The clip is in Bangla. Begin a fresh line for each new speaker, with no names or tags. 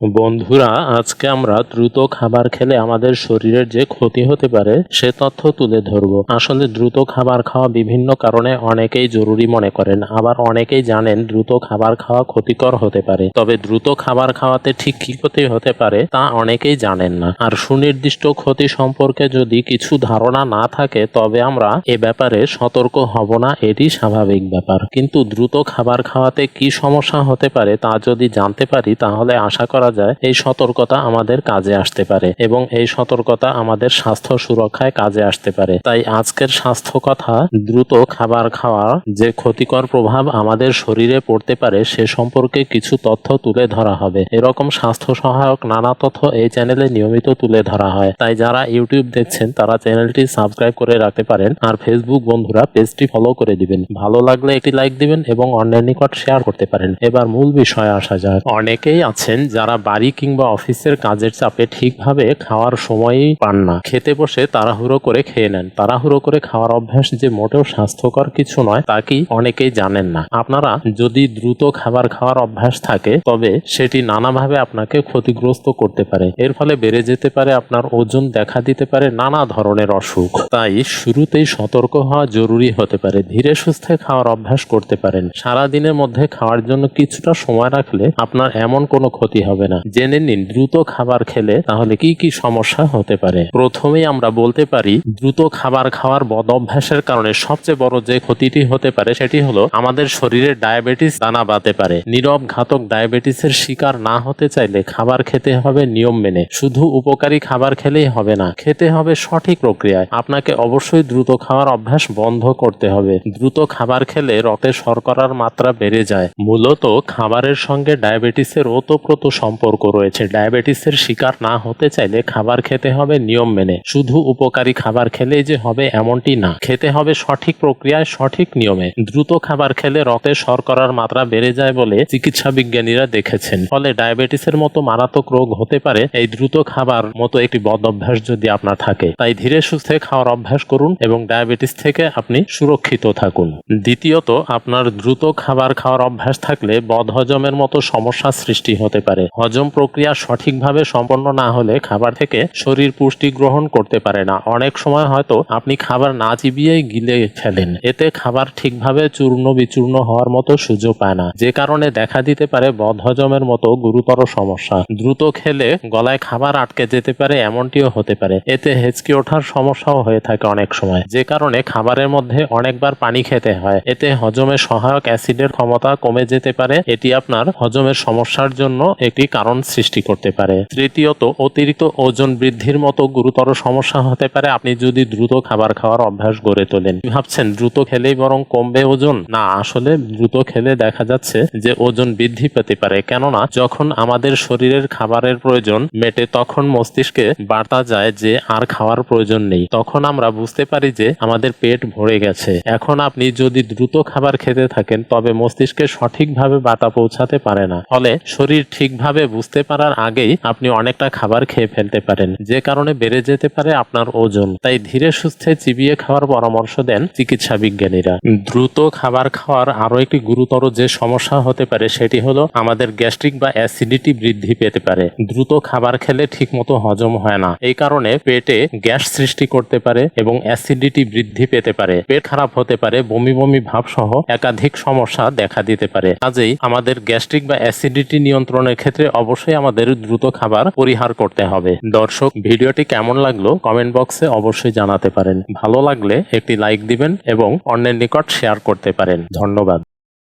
বন্ধুরা, আজকে আমরা দ্রুত খাবার খেলে আমাদের শরীরের যে ক্ষতি হতে পারে, সে তথ্য তুলে ধরব। আসলে দ্রুত খাবার খাওয়া বিভিন্ন কারণে অনেকেই জরুরি মনে করেন, আবার অনেকেই জানেন দ্রুত খাবার খাওয়া ক্ষতিকর হতে পারে। তবে দ্রুত খাবার খাওয়াতে ঠিক কি ক্ষতি হতে পারে, তা অনেকেই জানেন না। আর সুনির্দিষ্ট ক্ষতি সম্পর্কে যদি কিছু ধারণা না থাকে, তবে আমরা এ ব্যাপারে সতর্ক হব না, এটি স্বাভাবিক ব্যাপার। কিন্তু দ্রুত খাবার খাওয়াতে কি সমস্যা হতে পারে, তা যদি জানতে পারি, তাহলে আশা করা যায়, এই সতর্কতা আমাদের কাজে আসতে পারে এবং এই সতর্কতা আমাদের স্বাস্থ্য সুরক্ষায় কাজে আসতে পারে। তাই আজকের স্বাস্থ্য কথা, দ্রুত খাবার খাওয়ার যে ক্ষতিকর প্রভাব আমাদের শরীরে পড়তে পারে, সে সম্পর্কে কিছু তথ্য তুলে ধরা হবে। এরকম স্বাস্থ্য সহায়ক নানা তথ্য এই চ্যানেলে নিয়মিত তুলে ধরা হয়। তাই যারা ইউটিউব দেখছেন, তারা চ্যানেলটি সাবস্ক্রাইব করে রাখতে পারেন আর ফেসবুক বন্ধুরা পেজটি ফলো করে দিবেন। ভালো লাগলে একটি লাইক দিবেন এবং অন্যের নিকট শেয়ার করতে পারেন। এবার মূল বিষয়ে আসা যাক। অনেকেই আছেন যারা বাড়ি কিংবা অফিসের কাজের চাপে ঠিকভাবে খাওয়ার সময়ই পান না। খেতে বসে তাড়াহুড়ো করে খেয়ে নেন। তাড়াহুড়ো করে খাওয়ার অভ্যাস যে মোটেও স্বাস্থ্যকর কিছু নয়, তা কি অনেকেই জানেন না। আপনারা যদি দ্রুত খাবার খাওয়ার অভ্যাস থাকে, তবে সেটি নানাভাবে আপনাকে ক্ষতিগ্রস্ত করতে পারে। এর ফলে বেড়ে যেতে পারে আপনার ওজন, দেখা দিতে পারে নানা ধরনের অসুখ। তাই শুরুতেই সতর্ক হওয়া জরুরি হতে পারে। ধীরে সুস্থে খাওয়ার অভ্যাস করতে পারেন। সারা দিনের মধ্যে খাওয়ার জন্য কিছুটা সময় রাখলে আপনার এমন কোনো ক্ষতি হবে না। জেনে নিন, দ্রুত খাবার খেলে তাহলে কি কি সমস্যা হতে পারে? প্রথমেই আমরা বলতে পারি, দ্রুত খাবার খাওয়ার বদ অভ্যাসের কারণে সবচেয়ে বড় যে ক্ষতিটি হতে পারে সেটি হলো আমাদের শরীরে ডায়াবেটিস দানা বাঁধতে পারে। নীরব ঘাতক ডায়াবেটিসের শিকার না হতে চাইলে খাবার খেতে হবে নিয়ম মেনে। শুধু উপকারী খাবার খেলেই হবে না, খেতে হবে সঠিক প্রক্রিয়ায়। আপনাকে অবশ্যই দ্রুত খাওয়ার অভ্যাস বন্ধ করতে হবে। দ্রুত খাবার খেলে রক্তে শর্করার মাত্রা বেড়ে যায়। মূলত খাবারের সঙ্গে ডায়াবেটিসের ওতপ্রোত সম্পর্ক রয়েছে। ডায়াবেটিসের শিকার না হতে চাইলে খাবার খেতে হবে নিয়ম মেনে। শুধু উপকারী খাবার খেলেই যে হবে এমনটি না। খেতে হবে সঠিক প্রক্রিয়ায় সঠিক নিয়মে। দ্রুত খাবার খেলে রক্তে শর্করার মাত্রা বেড়ে যায় বলে চিকিৎসা বিজ্ঞানীরা দেখেছেন। ফলে ডায়াবেটিসের মতো মারাত্মক রোগ হতে পারে। এই দ্রুত খাবার মতো একটি বদ অভ্যাস যদি আপনার থাকে, তাই ধীরে সুস্থে খাওয়ার অভ্যাস করুন এবং ডায়াবেটিস থেকে আপনি সুরক্ষিত থাকুন। দ্বিতীয়ত, আপনার দ্রুত খাবার খাওয়ার অভ্যাস থাকলে বদহজমের মতো সমস্যা সৃষ্টি হতে পারে। হজম প্রক্রিয়া সঠিকভাবে সম্পন্ন না হলে খাবার থেকে শরীর পুষ্টি গ্রহণ করতে পারে না। অনেক সময় হয়তো আপনি খাবার না চিবিয়েই গিলে ফেলেন। এতে খাবার ঠিকভাবে চূর্ণ বিচূর্ণ হওয়ার মতো সুযোগ পায় না। যে কারণে দেখা দিতে পারে বদহজমের মতো গুরুতর সমস্যা। দ্রুত খেলে গলায় খাবার আটকে যেতে পারে এমনটিও হতে পারে। এতে হেঁচকি ওঠার সমস্যাও হয়ে থাকে অনেক সময়। যে কারণে খাবারের মধ্যে অনেকবার পানি খেতে হয়। এতে হজমে সহায়ক অ্যাসিডের ক্ষমতা কমে যেতে পারে। এটি আপনার হজমের সমস্যার জন্য একটি কারণ সৃষ্টি করতে পারে। তৃতীয়ত, অতিরিক্ত ওজন বৃদ্ধির মতো গুরুতর সমস্যা হতে পারে। আপনি যদি দ্রুত খাবার খাওয়ার অভ্যাস গড়ে তোলেন। ভাবছেন, দ্রুত খেলেই বরং কমবে ওজন? না, আসলে দ্রুত খেলে দেখা যাচ্ছে যে ওজন বৃদ্ধি পেতে পারে। কেননা, যখন আমাদের শরীরের খাবারের প্রয়োজন মেটে, তখন মস্তিষ্কে বার্তা যায় যে আর খাওয়ার প্রয়োজন নেই। তখন আমরা বুঝতে পারি যে আমাদের পেট ভরে গেছে। এখন আপনি যদি দ্রুত খাবার খেতে থাকেন, তবে মস্তিষ্কে সঠিকভাবে বার্তা পৌঁছাতে পারে না। ফলে শরীর ঠিকভাবে বুঝতে পারার আগেই আপনি অনেকটা খাবার খেয়ে ফেলতে পারেন। যে কারণে বেড়ে যেতে পারে আপনার ওজন। তাই ধীরে সুস্থে চিবিয়ে খাওয়ার পরামর্শ দেন চিকিৎসা বিজ্ঞানীরা। দ্রুত খাবার খাওয়ার আরও একটি গুরুতর যে সমস্যা হতে পারে সেটি হলো আমাদের গ্যাস্ট্রিক বা অ্যাসিডিটি বৃদ্ধি পেতে পারে। দ্রুত খাবার খেলে ঠিকমতো হজম হয় না। এই কারণে পেটে গ্যাস সৃষ্টি করতে পারে এবং অ্যাসিডিটি বৃদ্ধি পেতে পারে। পেট খারাপ হতে পারে, বমি বমি ভাব সহ একাধিক সমস্যা দেখা দিতে পারে। কাজেই আমাদের গ্যাস্ট্রিক বা অ্যাসিডিটি নিয়ন্ত্রণের ক্ষেত্রে অবশ্যই আমাদের দ্রুত খাবার পরিহার করতে হবে। দর্শক, ভিডিওটি কেমন লাগল কমেন্ট বক্সে অবশ্যই জানাতে পারেন। ভালো লাগলে একটি লাইক দিবেন এবং অন্যের নিকট শেয়ার করতে পারেন। ধন্যবাদ।